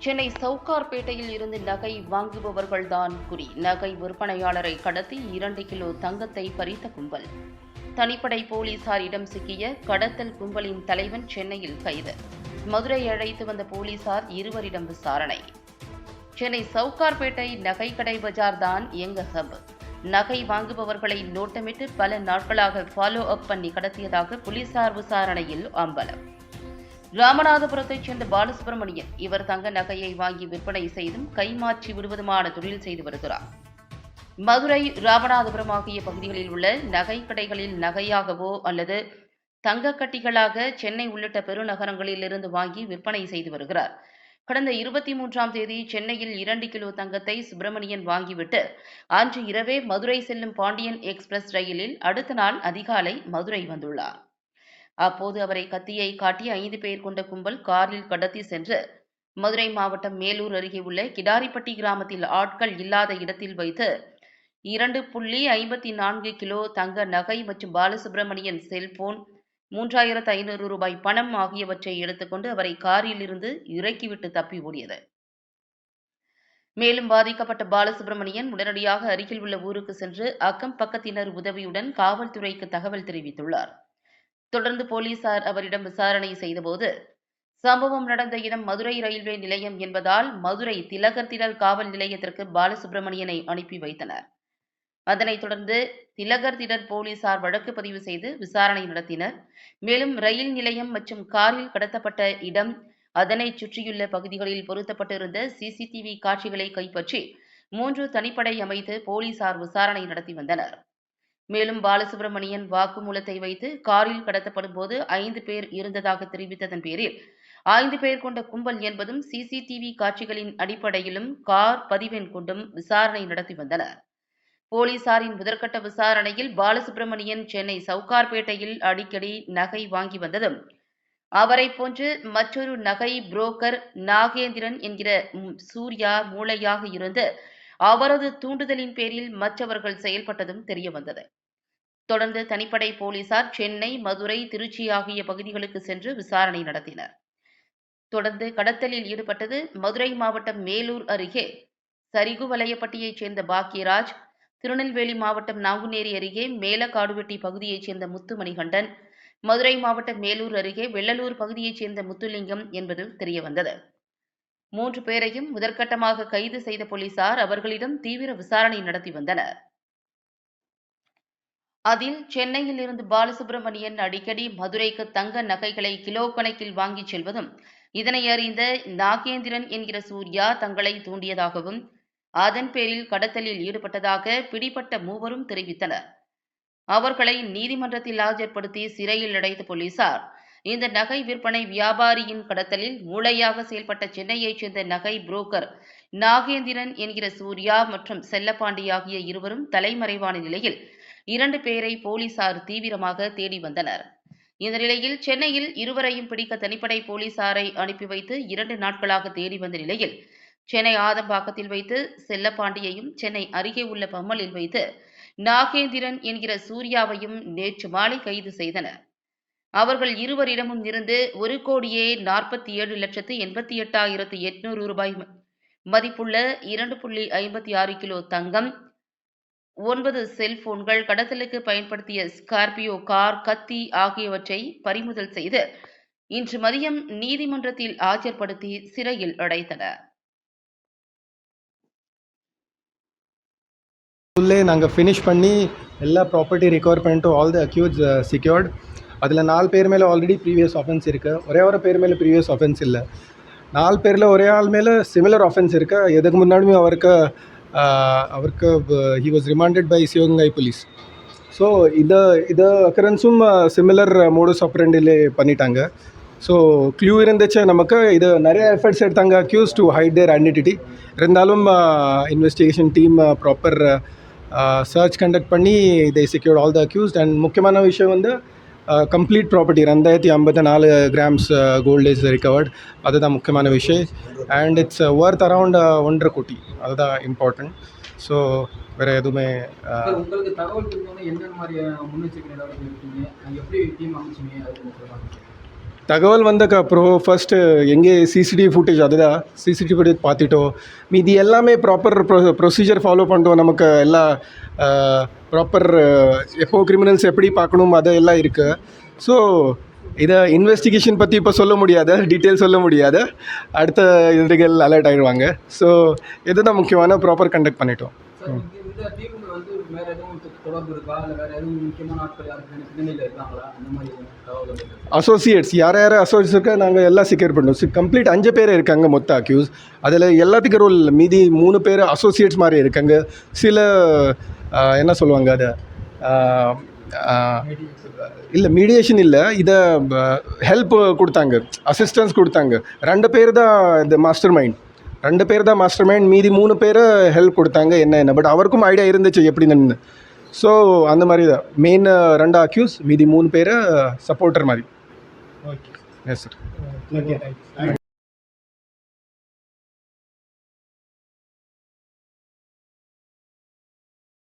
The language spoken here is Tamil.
சென்னை சவுகார்பேட்டையில் இருந்து நகை வாங்குபவர்கள்தான் குறி. நகை விற்பனையாளரை கடத்தி இரண்டு கிலோ தங்கத்தை பறித்த கும்பல். தனிப்படை போலீசாரிடம் சிக்கிய கடத்தல் கும்பலின் தலைவன் சென்னையில் கைது. மதுரை அழைத்து வந்த போலீசார் இருவரிடம் விசாரணை. சென்னை சவுகார்பேட்டை நகைக்கடை பஜார் தான் எங்க ஹப். நகை வாங்குபவர்களை நோட்டமிட்டு பல நாட்களாக ஃபாலோ அப் பண்ணி கடத்தியதாக போலீசார் விசாரணையில் அம்பலம். ராமநாதபுரத்தைச் சேர்ந்த பாலசுப்ரமணியன் இவர் தங்க நகையை வாங்கி விற்பனை செய்தும் கைமாற்றி விடுவதுமான தொழில் செய்து வருகிறார். மதுரை ராமநாதபுரம் ஆகிய பகுதிகளில் உள்ள நகை கடைகளில் நகையாகவோ அல்லது தங்கக்கட்டிகளாக சென்னை உள்ளிட்ட பெருநகரங்களில் இருந்து வாங்கி விற்பனை செய்து வருகிறார். கடந்த இருபத்தி மூன்றாம் தேதி சென்னையில் இரண்டு கிலோ தங்கத்தை சுப்பிரமணியன் வாங்கிவிட்டு அன்று இரவே மதுரை செல்லும் பாண்டியன் எக்ஸ்பிரஸ் ரயிலில் அடுத்த நாள் அதிகாலை மதுரை வந்துள்ளார். அப்போது அவரை கத்தியை காட்டி ஐந்து பேர் கொண்ட கும்பல் காரில் கடத்தி சென்று மதுரை மாவட்டம் மேலூர் அருகே உள்ள கிடாரிப்பட்டி கிராமத்தில் ஆட்கள் இல்லாத இடத்தில் வைத்து இரண்டு புள்ளி ஐம்பத்தி நான்கு கிலோ தங்க நகை மற்றும் பாலசுப்ரமணியன் செல்போன் மூன்றாயிரத்து ஐநூறு ரூபாய் பணம் ஆகியவற்றை எடுத்துக்கொண்டு அவரை காரில் இருந்து இறக்கிவிட்டு தப்பி ஓடியது. மேலும் பாதிக்கப்பட்ட பாலசுப்ரமணியன் உடனடியாக அருகில் உள்ள ஊருக்கு சென்று அக்கம் பக்கத்தினர் உதவியுடன் காவல்துறைக்கு தகவல் தெரிவித்துள்ளார். தொடர்ந்து போலீசார் அவரிடம் விசாரணை செய்தபோது சம்பவம் நடந்த இடம் மதுரை ரயில்வே நிலையம் என்பதால் மதுரை திலகர் திடல் காவல் நிலையத்திற்கு பாலசுப்ரமணியனை அனுப்பி வைத்தனர். அதனைத் தொடர்ந்து திலகர் திடல் போலீசார் வழக்கு பதிவு செய்து விசாரணை நடத்தினர். மேலும் ரயில் நிலையம் மற்றும் காரில் கடத்தப்பட்ட இடம் அதனை சுற்றியுள்ள பகுதிகளில் பொருத்தப்பட்டிருந்த சிசிடிவி காட்சிகளை கைப்பற்றி மூன்று தனிப்படை அமைத்து போலீசார் விசாரணை நடத்தி வந்தனர். மேலும் பாலசுப்ரமணியன் வாக்குமூலத்தை வைத்து காரில் கடத்தப்படும் போது ஐந்து பேர் இருந்ததாக தெரிவித்ததன் பேரில் ஐந்து பேர் கொண்ட கும்பல் என்பதும் சிசிடிவி காட்சிகளின் அடிப்படையிலும் கார் பதிவெண் கொண்டும் விசாரணை நடத்தி வந்தனர். போலீசாரின் முதற்கட்ட விசாரணையில் பாலசுப்ரமணியன் சென்னை சவுகார்பேட்டையில் அடிக்கடி நகை வாங்கி வந்ததும் அவரை போன்று மற்றொரு நகை புரோக்கர் நாகேந்திரன் என்கிற சூர்யா மூளையாக இருந்து அவரது தூண்டுதலின் பேரில் மற்றவர்கள் செயல்பட்டதும் தெரியவந்தது தொடர்ந்து தனிப்படை போலீசார் சென்னை மதுரை திருச்சி ஆகிய பகுதிகளுக்கு சென்று விசாரணை நடத்தினர். தொடர்ந்து கடத்தலில் ஈடுபட்டது மதுரை மாவட்டம் மேலூர் அருகே சரிகுவலையப்பட்டியைச் சேர்ந்த பாக்கியராஜ் திருநெல்வேலி மாவட்டம் நாங்குநேரி அருகே மேலக்காடுவெட்டி பகுதியைச் சேர்ந்த முத்துமணிகண்டன் மதுரை மாவட்டம் மேலூர் அருகே வெள்ளலூர் பகுதியைச் சேர்ந்த முத்துலிங்கம் என்பது தெரியவந்தது. மூன்று பேரையும் முதற்கட்டமாக கைது செய்த போலீசார் அவர்களிடம் தீவிர விசாரணை நடத்தி வந்தனர். அதில் சென்னையில் இருந்து பாலசுப்ரமணியன் அடிக்கடி மதுரைக்கு தங்க நகைகளை கிலோ கணக்கில் வாங்கிச் செல்வதும் இதனை அறிந்த நாகேந்திரன் என்கிற சூர்யா தங்களை தூண்டியதாகவும் அதன் பேரில் கடத்தலில் ஈடுபட்டதாக பிடிபட்ட மூவரும் தெரிவித்தனர். அவர்களை நீதிமன்றத்தில் ஆஜர்படுத்தி சிறையில் அடைத்த போலீசார் இந்த நகை விற்பனை வியாபாரியின் கடத்தலில் மூளையாக செயல்பட்ட சென்னையைச் சேர்ந்த நகை புரோக்கர் நாகேந்திரன் என்கிற சூர்யா மற்றும் செல்லப்பாண்டி ஆகிய இருவரும் தலைமறைவான நிலையில் இரண்டு பேரை போலீசார் தீவிரமாக தேடி வந்தனர். இந்த நிலையில் சென்னையில் இருவரையும் பிடிக்க தனிப்படை போலீசாரை அனுப்பி வைத்து இரண்டு நாட்களாக தேடி வந்த நிலையில் சென்னை ஆதம்பாக்கத்தில் வைத்து செல்லப்பாண்டியையும் சென்னை அருகே உள்ள பம்மலில் வைத்து நாகேந்திரன் என்கிற சூர்யாவையும் நேற்று மாலை கைது செய்தனர். அவர்கள் இருவரிடமும் இருந்து ஒரு கோடியே நாற்பத்தி ஏழு லட்சத்து எண்பத்தி எட்டாயிரத்து எட்நூறு ரூபாய் மதிப்புள்ள இரண்டு புள்ளி ஐம்பத்தி ஆறு கிலோ தங்கம் ஒன்பது செல்போன்கள் கடத்தலுக்கு பயன்படுத்திய ஸ்கார்பியோ கார் கத்தி ஆகியவற்றை பறிமுதல் செய்து இன்று மதியம் நீதிமன்றத்தில் ஆஜர்படுத்தி சிறையில் அடைத்தனர். ஃபுல்லே நாங்கள் ஃபினிஷ் பண்ணி எல்லா ப்ராப்பர்ட்டி ரிகவர் பண்ணிட்டு ஆல் த அக்யூட்ஸ் செக்யூர்ட் அதில் நாலு பேர் மேலே ஆல்ரெடி ப்ரீவியஸ் ஆஃபென்ஸ் இருக்குது ஒரே ஒரு பேர் மேலே ப்ரீவியஸ் ஆஃபென்ஸ் இல்லை. நாலு பேரில் ஒரே ஆள் மேலே சிமிலர் ஆஃபென்ஸ் இருக்கு? எதுக்கு முன்னாடியும் அவருக்கு அவருக்கு he was remanded by Sivaganga police so இதை இதை அக்கரன்ஸும் சிமிலர் மோடஸ் ஆப்ரெண்டிலே பண்ணிட்டாங்க ஸோ க்ளூ இருந்துச்சு நமக்கு இது நிறைய எஃபர்ட்ஸ் எடுத்தாங்க accused to hide their identity இருந்தாலும் investigation team proper search conduct பண்ணி இதை secured all the accused and முக்கியமான விஷயம் வந்து கம்ப்ளீட் ப்ராப்பர்ட்டி ரெண்டாயிரத்தி ஐம்பத்தி நாலு கிராம்ஸ் கோல்டு இஸ் ரிகவர்ட் அதுதான் முக்கியமான விஷயம் அண்ட் இட்ஸ் ஒர்த் அரவுண்ட் ஒன்றரை கோட்டி அதுதான் இம்பார்ட்டண்ட் ஸோ வேறு எதுவுமே உங்களுக்கு தகவல் என்னென்ன மாதிரி முன்னெச்சரிக்கை நடவடிக்கை எப்படி டீம் அமைச்சீங்க தகவல் வந்தக்கு அப்புறம் ஃபஸ்ட்டு எங்கே சிசிடிவி ஃபுட்டேஜ் அதுதான் சிசிடிவி ஃபுட்டேஜ் பார்த்துட்டோம் மீதி எல்லாமே ப்ராப்பர் ப்ரொ ப்ரொசீஜர் ஃபாலோ பண்ணிட்டோம் நமக்கு எல்லா ப்ராப்பர் எப்போ கிரிமினல்ஸ் எப்படி பார்க்கணும் அது எல்லாம் இருக்குது ஸோ இதை இன்வெஸ்டிகேஷன் பற்றி இப்போ சொல்ல முடியாத. டீட்டெயில் சொல்ல முடியாத. அடுத்த இதுகள் அலர்ட் ஆகிடுவாங்க ஸோ இதுதான் முக்கியமான ப்ராப்பர் கண்டக்ட் பண்ணிட்டோம். இந்த வந்து வேற எதுவும் தொடர்பு இருக்கா? இல்லை வேற எதுவும் முக்கியமான ஆட்கள் யாருக்கு பின்னணியில் இருக்காங்களா? அந்த மாதிரி தகவல் அசோசியேட்ஸ் யார் யார் அசோசியேட்ஸ் இருக்கா நாங்கள் எல்லாம் செக்யூர் பண்ணோம் கம்ப்ளீட் அஞ்சு பேர் இருக்காங்க மொத்த அக்யூஸ் அதில் எல்லாத்துக்கும் ரோல் மீதி மூணு பேர் அசோசியேட்ஸ் மாதிரி இருக்காங்க. சில என்ன சொல்லுவாங்க அதை? இல்லை மீடியேஷன் இல்லை. இதை ஹெல்ப் கொடுத்தாங்க. அசிஸ்டன்ஸ் கொடுத்தாங்க. ரெண்டு பேர் தான் இந்த மாஸ்டர் மைண்ட் ரெண்டு பேர் தான் மாஸ்டர் மைண்ட் மீதி மூணு பேர் ஹெல்ப் கொடுத்தாங்க என்ன என்ன. பட் அவருக்கும் ஐடியா இருந்துச்சு எப்படி நின்று ஸோ அந்த மாதிரி தான். மெயின் ரெண்டு அக்யூஸ் மீதி மூணு பேர் சப்போர்ட்டர் மாதிரி. Okay yes sir okay